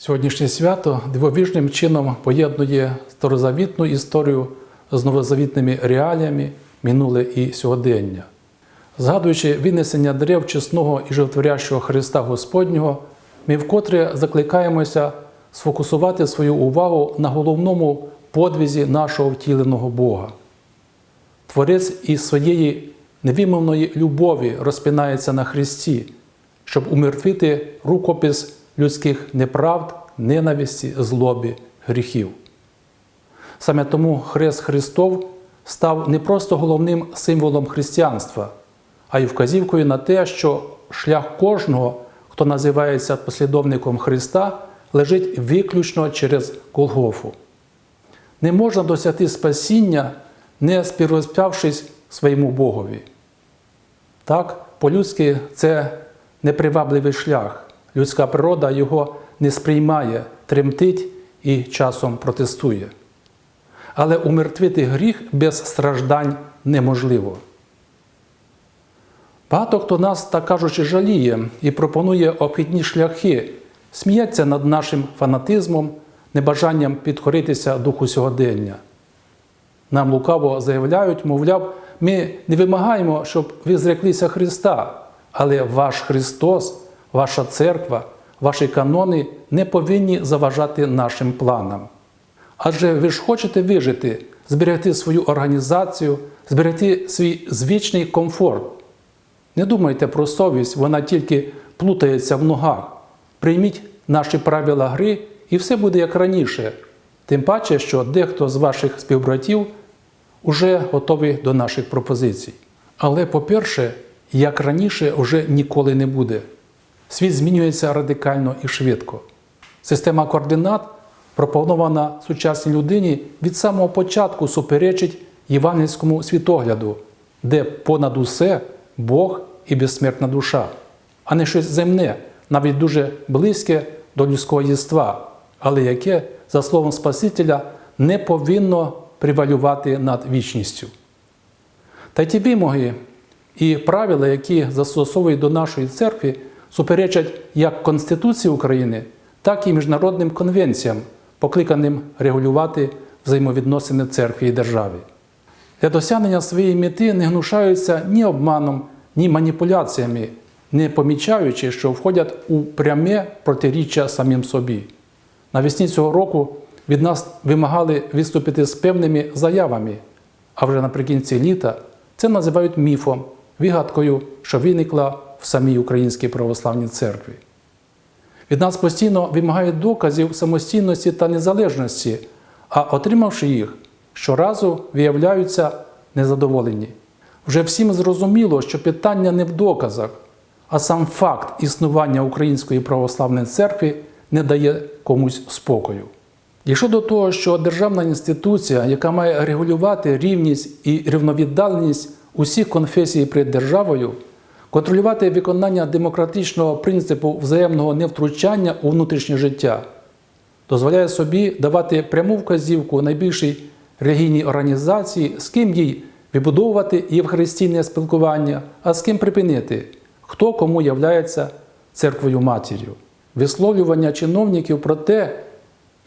Сьогоднішнє свято дивовижним чином поєднує старозавітну історію з новозавітними реаліями минуле і сьогодення. Згадуючи винесення дерев чесного і животворящого Христа Господнього, ми вкотре закликаємося сфокусувати свою увагу на головному подвізі нашого втіленого Бога. Творець із своєї невимовної любові розпинається на Христі, щоб умертвити рукопис людських неправд, ненависті, злобі, гріхів. Саме тому Хрест Христов став не просто головним символом християнства, а й вказівкою на те, що шлях кожного, хто називається послідовником Христа, лежить виключно через Голгофу. Не можна досягти спасіння, не співрозпявшись своєму Богові. Так, по-людськи це непривабливий шлях. Людська природа його не сприймає, тремтить і часом протестує. Але умертвити гріх без страждань неможливо. Багато хто нас, так кажучи, жаліє і пропонує обхідні шляхи, сміється над нашим фанатизмом, небажанням підкоритися духу сьогодення. Нам лукаво заявляють, мовляв, ми не вимагаємо, щоб ви зреклися Христа, але ваш Христос, ваша церква, ваші канони не повинні заважати нашим планам. Адже ви ж хочете вижити, зберегти свою організацію, зберегти свій звичний комфорт. Не думайте про совість, вона тільки плутається в ногах. Прийміть наші правила гри, і все буде як раніше. Тим паче, що дехто з ваших співбратів уже готовий до наших пропозицій. Але, по-перше, як раніше вже ніколи не буде. Світ змінюється радикально і швидко. Система координат, пропонована сучасній людині, від самого початку суперечить євангельському світогляду, де понад усе Бог і безсмертна душа, а не щось земне, навіть дуже близьке до людського єства, але яке, за словом Спасителя, не повинно привалювати над вічністю. Та й ті вимоги і правила, які застосовують до нашої церкви, суперечать як Конституції України, так і міжнародним конвенціям, покликаним регулювати взаємовідносини церкви і держави. Для досягнення своєї мети не гнушаються ні обманом, ні маніпуляціями, не помічаючи, що входять у пряме протиріччя самим собі. Навесні цього року від нас вимагали виступити з певними заявами, а вже наприкінці літа це називають міфом, вигадкою, що виникла в самій Українській православній церкві. Від нас постійно вимагають доказів самостійності та незалежності, а отримавши їх, щоразу виявляються незадоволені. Вже всім зрозуміло, що питання не в доказах, а сам факт існування Української православної церкви не дає комусь спокою. Якщо до того, що державна інституція, яка має регулювати рівність і рівновіддаленість усіх конфесій перед державою, контролювати виконання демократичного принципу взаємного невтручання у внутрішнє життя, дозволяє собі давати пряму вказівку найбільшій релігійній організації, з ким їй вибудовувати євхаристійне спілкування, а з ким припинити, хто кому являється церквою матір'ю. Висловлювання чиновників про те,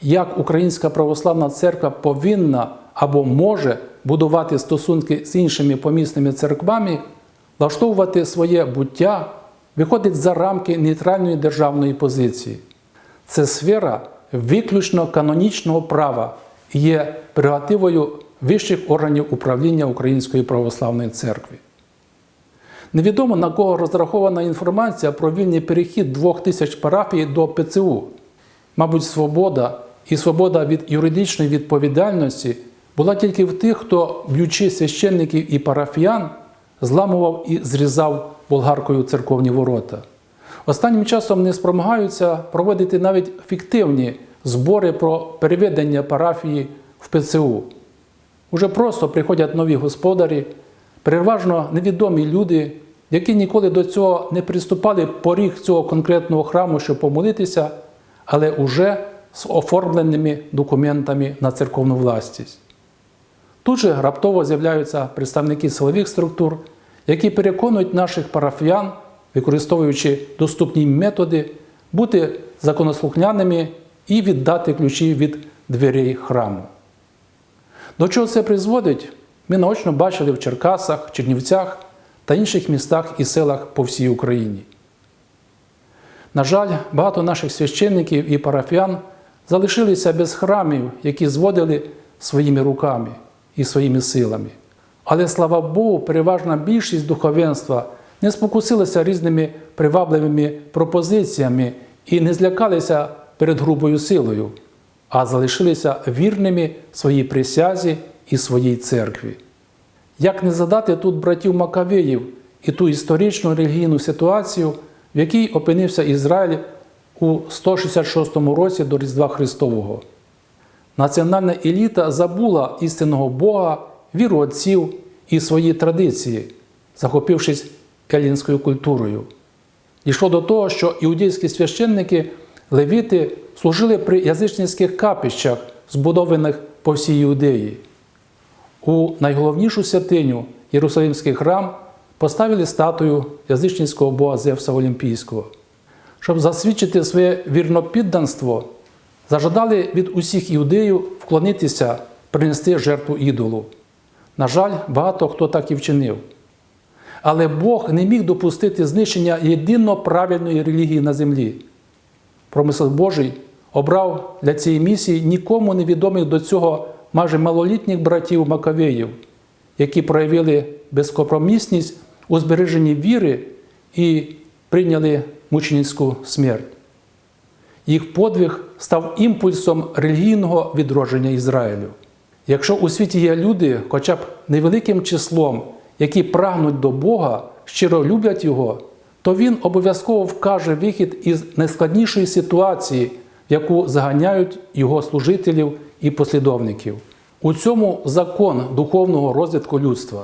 як Українська православна церква повинна або може будувати стосунки з іншими помісними церквами, влаштовувати своє буття, виходить за рамки нейтральної державної позиції. Це сфера виключно канонічного права і є прерогативою вищих органів управління Української православної церкви. Невідомо на кого розрахована інформація про вільний перехід двох тисяч парафій до ПЦУ. Мабуть, свобода і свобода від юридичної відповідальності була тільки в тих, хто, б'ючи священників і парафіян, зламував і зрізав болгаркою церковні ворота. Останнім часом не спромагаються проводити навіть фіктивні збори про переведення парафії в ПЦУ. Уже просто приходять нові господарі, переважно невідомі люди, які ніколи до цього не приступали поріг цього конкретного храму, щоб помолитися, але уже з оформленими документами на церковну власність. Тут же раптово з'являються представники силових структур, які переконують наших парафіян, використовуючи доступні методи, бути законослухняними і віддати ключі від дверей храму. До чого це призводить, ми наочно бачили в Черкасах, Чернівцях та інших містах і селах по всій Україні. На жаль, багато наших священників і парафіян залишилися без храмів, які зводили своїми руками і своїми силами. Але слава Богу, переважна більшість духовенства не спокусилася різними привабливими пропозиціями і не злякалися перед грубою силою, а залишилися вірними своїй присязі і своїй церкві. Як не задати тут братів Макавеїв і ту історичну релігійну ситуацію, в якій опинився Ізраїль у 166 році до Різдва Христового? Національна еліта забула істинного Бога, віру отців і свої традиції, захопившись елінською культурою. Дійшло до того, що іудейські священники, левіти служили при язичницьких капищах, збудованих по всій Іудеї. У найголовнішу святиню Єрусалимський храм поставили статую язичницького бога Зевса Олімпійського. Щоб засвідчити своє вірнопідданство, зажадали від усіх іудеїв вклонитися, принести жертву ідолу. На жаль, багато хто так і вчинив. Але Бог не міг допустити знищення єдино правильної релігії на землі. Промисел Божий обрав для цієї місії нікому невідомих до цього майже малолітніх братів Макавеїв, які проявили безкомпромісність у збереженні віри і прийняли мученицьку смерть. Їх подвиг став імпульсом релігійного відродження Ізраїлю. Якщо у світі є люди, хоча б невеликим числом, які прагнуть до Бога, щиро люблять Його, то Він обов'язково вкаже вихід із найскладнішої ситуації, в яку заганяють Його служителів і послідовників. У цьому закон духовного розвитку людства.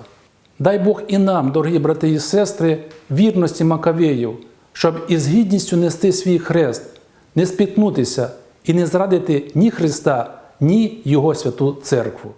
Дай Бог і нам, дорогі брати і сестри, вірності Макавеїв, щоб із гідністю нести свій хрест, не спітнутися і не зрадити ні Христа, ні Його святу церкву.